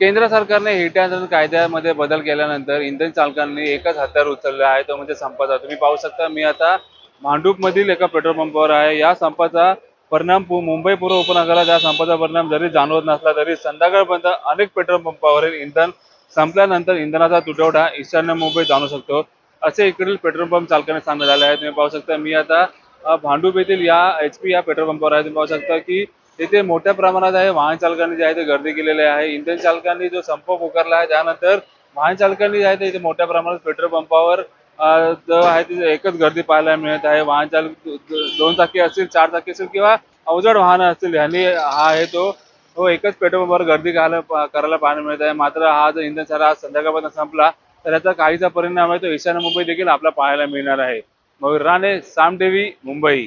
केंद्र सरकारने हिट कायद्यामध्ये बदल केल्यानंतर इंधन चालकांनी एकच हत्यार उचलला आहे तो म्हणजे संपाचा. तुम्ही पाहू शकता मी आता भांडूपमधील एका पेट्रोल पंपावर आहे. या संपाचा परिणाम मुंबई पूर्व उपनगरात या संपाचा परिणाम जरी जाणवत नसला तरी संध्याकाळपर्यंत अनेक पेट्रोल पंपावरील इंधन संपल्यानंतर इंधनाचा तुटवडा ईशान्य मुंबईत जाणू शकतो. असे इकडील पेट्रोल पंप चालकांनी सांगण्यात आले आहे. तुम्ही पाहू शकता मी आता भांडूप येथील या एच पी या पेट्रोल पंपावर आहे. तुम्ही पाहू शकता की तिथे मोठ्या प्रमाणात आहे वाहन चालकांनी जे आहे ते गर्दी केलेली आहे. इंधन चालकांनी जो संप पुकारला आहे त्यानंतर वाहन चालकांनी जे आहे ते इथे मोठ्या प्रमाणात पेट्रोल पंपावर जो आहे तिथे एकच गर्दी पाहायला मिळत आहे. वाहन चालक दोन चाकी असतील चार चाकी असतील किंवा अवजड वाहनं असतील ह्यांनी हा आहे तो हो एकच पेट्रोल पंपावर गर्दी करायला करायला पाहायला मिळत आहे. मात्र हा जर इंधन सारा आज संध्याकाळपर्यंत संपला तर याचा काहीचा परिणाम आहे तो ईशान्य मुंबई देखील आपला पाहायला मिळणार आहे. मयूर राणे सामदेवी मुंबई.